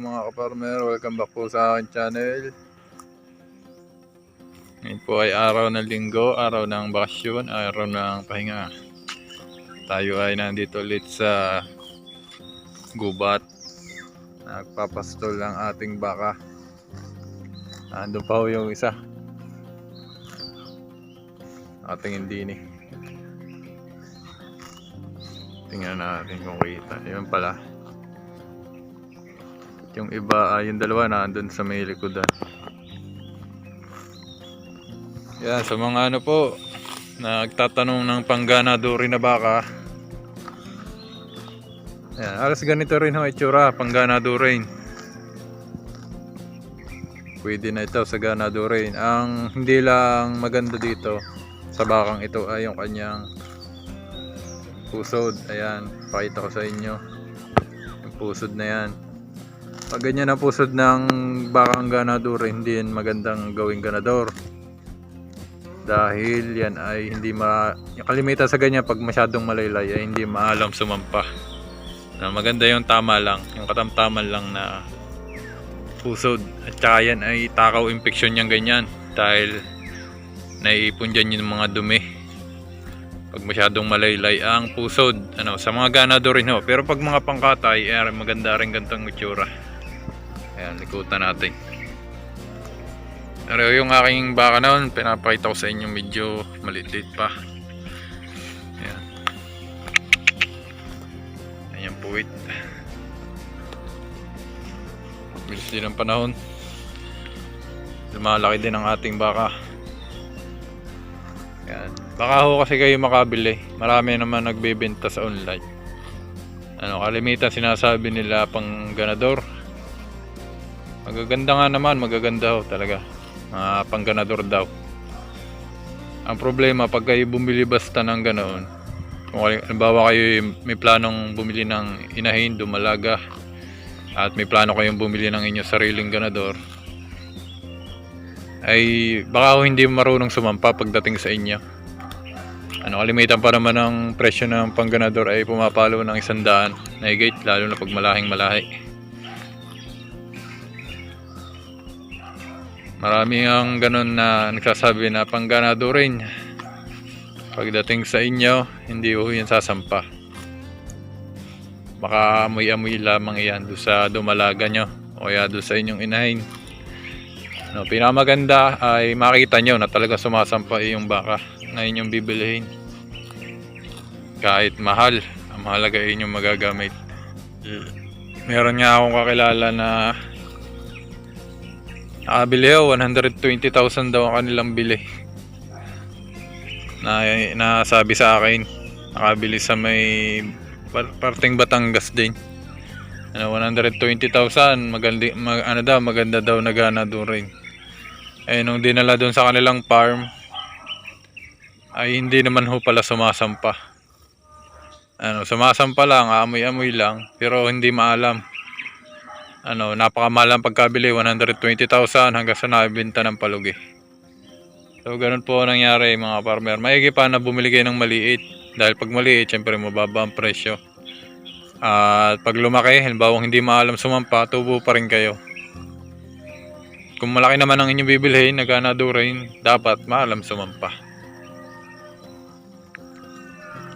mga kaparmer, welcome back po sa aking channel. Ngayon po ay araw ng linggo, araw ng bakasyon, araw ng pahinga. Tayo ay nandito ulit sa gubat. Nagpapastol ang ating baka. Andun pa ho yung isa. Ating hindi ni. Tingnan natin kung kita. Yun pala. Yung iba, ah, yung dalawa na andun sa may likodan. Yan, sa mga ano po, nagtatanong ng pangganadori na baka. Yan, alas ganito rin ho itsura, pangganadori. Pwede na ito sa ganadori. Ang hindi lang maganda dito sa bakang ito ay yung kanyang pusod. Ayan, pakita ko sa inyo. Yung pusod na yan. Pag ganyan ang pusod ng bakang ganador, hindi yan magandang gawing ganador. Dahil yan ay hindi ma... Yung kalimitan sa ganyan, pag masyadong malaylay, ay hindi maalam sumampa. Na maganda yung tama lang, yung katamtaman lang na pusod. At saka yan ay takaw infection niyang ganyan. Dahil naiipon dyan yung mga dumi. Pag masyadong malaylay ang pusod. Ano, sa mga ganador rin ho. Pero pag mga pangkatay, ay maganda rin gantong itsura. Ayan, likutan natin. Pero yung aking baka noon, pinapakita ko sa inyo medyo maliit pa. Ayan. Ayan puwit. Bilis din ang panahon. Lumalaki din ang ating baka. Ayan. Baka ho kasi kayo makabili. Marami naman nagbebenta sa online. Ano, kalimitan sinasabi nila pang ganador. Magaganda nga naman, magaganda ho talaga. Mga pangganador daw. Ang problema, pag kayo bumili basta ng ganoon, kung halimbawa kayo may planong bumili ng inahin, dumalaga, at may plano kayong bumili ng inyong sariling ganador, ay baka ho hindi marunong sumampa pagdating sa inyo. Ano, kalimitan pa naman ang presyo ng pangganador ay pumapalo ng isang daan na higit, lalo na pag malahing malahi. Marami ang ganun na nagsasabi na pangganado rin. Pagdating sa inyo, hindi ho yan sasampa. Baka amoy-amoy lamang yan doon sa dumalaga nyo o kaya doon sa inyong inahin. No, pinamaganda ay makita nyo na talaga sumasampa yung baka na inyong bibilihin. Kahit mahal, mahalaga inyong magagamit. Meron nga akong kakilala na Nakabili ho, 120,000 daw ang kanilang bili. Na, nasabi sa akin, nakabili sa may par- parting Batangas din. Ano, 120,000, maganda, mag, ano daw, maganda daw nagana doon rin. Eh, nung dinala doon sa kanilang farm, ay hindi naman ho pala sumasampa. Ano, sumasampa lang, amoy-amoy lang, pero hindi maalam ano, napakamahal ang pagkabili, 120,000 hanggang sa nabenta ng palugi. So, ganun po ang nangyari mga farmer. Maigi pa na bumili kayo ng maliit. Dahil pag maliit, syempre mababa ang presyo. At pag lumaki, halimbawa hindi maalam sumampa, tubo pa rin kayo. Kung malaki naman ang inyong bibilhin, nagkanado rin, dapat maalam sumampa.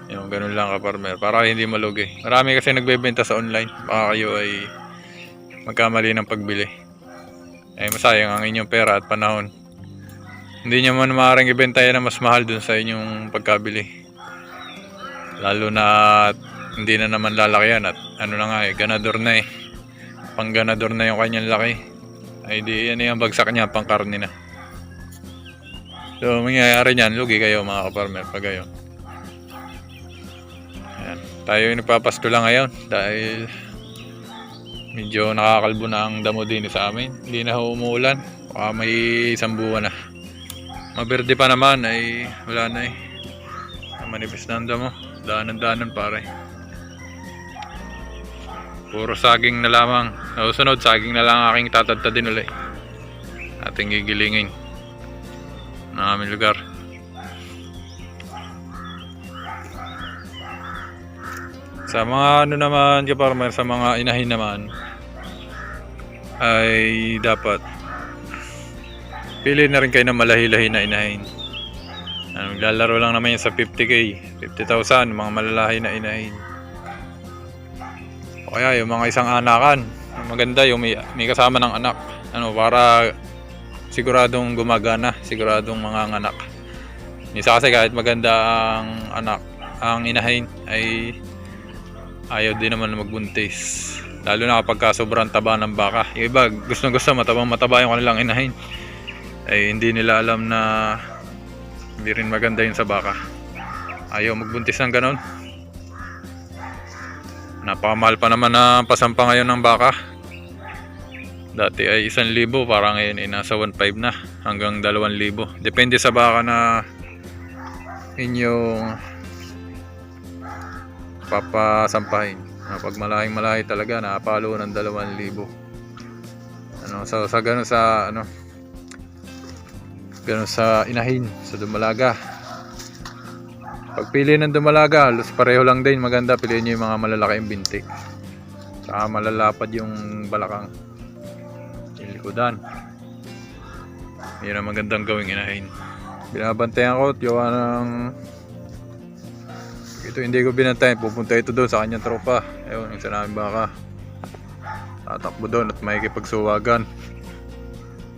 Yung ganun lang ka farmer, para hindi malugi. Marami kasi nagbebenta sa online. Baka kayo ay magkamali ng pagbili. Ay masayang ang inyong pera at panahon. Hindi nyo man maaaring ibenta yan na mas mahal dun sa inyong pagkabili. Lalo na hindi na naman lalaki yan at ano na nga eh, ganador na eh. Pang ganador na yung kanyang laki. Ay di yan yung bagsak niya, pang karne na. So mangyayari niyan, lugi kayo mga kaparmer pag. Ayan. Tayo yung nagpapasto lang ngayon dahil medyo nakakalbo na ang damo din sa amin. Hindi na umuulan. Baka may isang buwan na. Maberde pa naman ay wala na eh. Manifest na ang damo. Daanan-daanan pare. Puro saging na lamang. Susunod, saging na lang aking tatadtadin ulit. Ating gigilingin. Ng aming lugar. Sa mga ano naman, kaparmer, sa mga inahin naman, ay dapat pili na rin kayo ng malahi-lahi na inahin. Ano, maglalaro lang naman yan sa 50k, 50,000, mga malalahi na inahin. O kaya yung mga isang anakan, maganda yung may, may kasama ng anak. Ano, para siguradong gumagana, siguradong mga anak. Misa kasi kahit maganda ang anak, ang inahin ay ayaw din naman magbuntis. Lalo na kapag ka sobrang taba ng baka. Yung iba, gustong gusto matabang mataba yung kanilang inahin. Ay hindi nila alam na hindi rin maganda yun sa baka. Ayaw magbuntis ng ganon. Napakamahal pa naman na pasampa ngayon ng baka. Dati ay 1,000 para ngayon ay nasa 1,500 na hanggang 2,000. Depende sa baka na inyong papasampahin. Ah, Pag malahing malahi talaga, napalo ng 2,000. Ano, so sa ganun sa ano ganun sa inahin, sa dumalaga. Pag pili ng dumalaga, halos pareho lang din. Maganda, piliin nyo yung mga malalaking binti. Saka malalapad yung balakang. Yung likodan. Yun ang magandang gawing inahin. Binabantayan ko, gawa ng ito hindi ko binantayan, pupunta ito doon sa kanyang tropa. Ayun, yung sinabi baka. Tatakbo doon at makikipagsuwagan.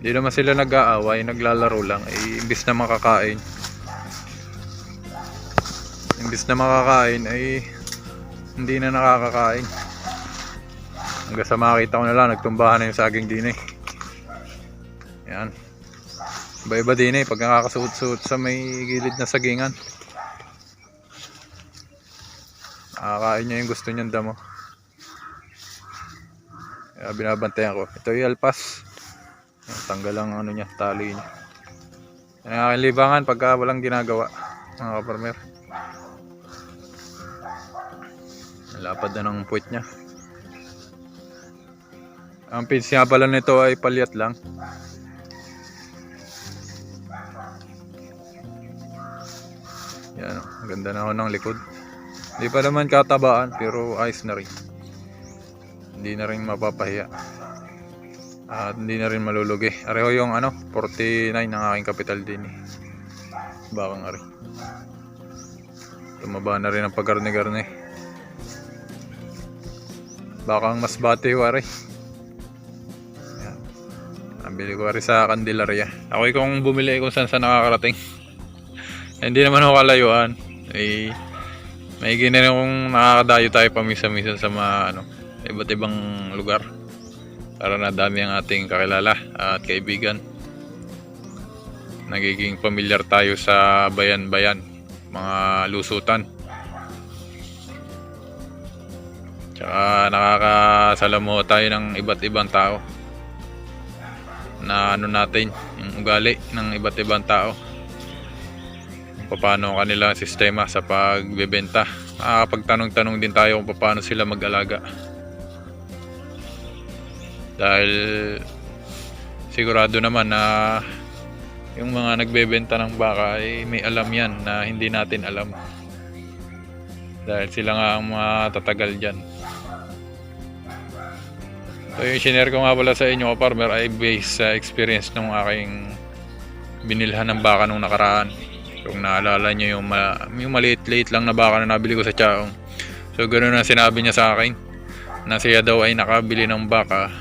Hindi naman sila nag-aaway, naglalaro lang. Eh, imbis na makakain. Imbis na makakain ay hindi na nakakakain. Hanggang sa makita ko na lang, nagtumbahan na yung saging din eh. Yan. Iba-iba din eh, pag nakakasuot-suot sa may gilid na sagingan. Nakakain niya yung gusto niyang damo. Kaya binabantayan ko. Ito yung alpas. Tanggal ang ano niya, tali niya. Yan ang aking libangan pagka walang ginagawa. Mga kaparmer. Lapad na ng puwit niya. Ang pins pala nito ay palyat lang. Yan, ang ganda na ako ng likod. Hindi pa naman katabaan pero ayos na rin. Hindi na rin mapapahiya. At hindi na rin malulugi. Areho yung ano, 49 ng aking kapital din eh. Bakang ari. Tumaba na rin ang pagkarne-garne. Bakang mas bati wari. Nabili ko rin sa Candelaria. Ako kung bumili kung saan saan nakakarating. Hindi naman ako kalayuan. Eh, may rin kung nakakadayo tayo pamisa-misa sa mga ano, iba't ibang lugar. Para nadami ang ating kakilala at kaibigan. Nagiging pamilyar tayo sa bayan-bayan, mga lusutan. Tsaka nakakasalamuha tayo ng iba't ibang tao. Na ano natin, yung ugali ng iba't ibang tao paano ang kanilang sistema sa pagbebenta. Nakakapagtanong-tanong din tayo kung paano sila mag-alaga. Dahil sigurado naman na yung mga nagbebenta ng baka ay may alam yan na hindi natin alam. Dahil sila nga ang matatagal dyan. So yung share ko nga pala sa inyo, farmer, ay based sa experience ng aking binilhan ng baka nung nakaraan. Kung naalala nyo yung, ma yung maliit-liit lang na baka na nabili ko sa Chaong. So ganoon ang sinabi niya sa akin. Na siya daw ay nakabili ng baka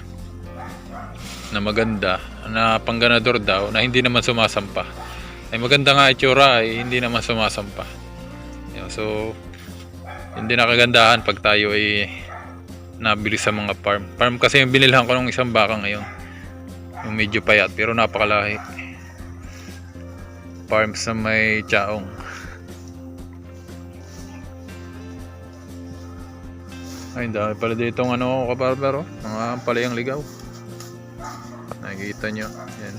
na maganda, na pangganador daw, na hindi naman sumasampa. Ay maganda nga itsura ay hindi naman sumasampa. So, hindi nakagandahan pag tayo ay nabili sa mga farm. Farm kasi yung binilhan ko ng isang baka ngayon. Yung medyo payat pero napakalahi farm sa may Chaong. Ay, dami pala dito ng ano kaparbero. Mga palayang ligaw. Nakikita nyo. Yan.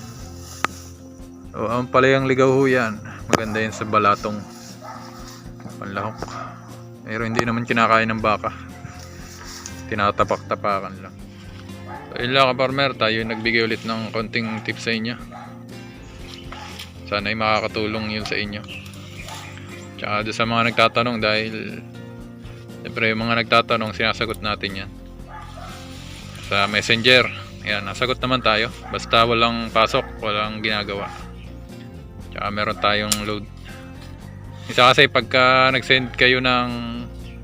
O, ang palayang ligaw ho yan. Maganda yan sa balatong panlahok. Pero hindi naman kinakain ng baka. Tinatapak-tapakan lang. So, yun lang kaparmer. Tayo nagbigay ulit ng konting tips sa inyo. Sana ay makakatulong yun sa inyo. Tsaka doon sa mga nagtatanong dahil Siyempre yung mga nagtatanong sinasagot natin yan. Sa messenger. Ayan, nasagot naman tayo. Basta walang pasok, walang ginagawa. Tsaka meron tayong load. Isa kasi pagka nag-send kayo ng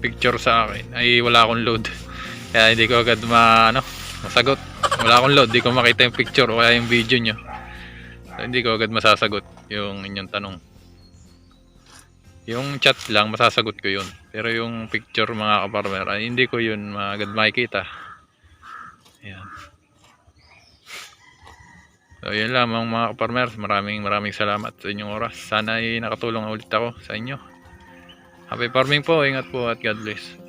picture sa akin, ay wala akong load. Kaya hindi ko agad ma, ano, masagot. Wala akong load, hindi ko makita yung picture o kaya yung video nyo. So, hindi ko agad masasagot yung inyong tanong. Yung chat lang, masasagot ko yun. Pero yung picture mga kaparmer, ay hindi ko yun agad makikita. Ayan. So, yun lamang mga kaparmer. Maraming maraming salamat sa inyong oras. Sana ay nakatulong ulit ako sa inyo. Happy farming po. Ingat po at God bless.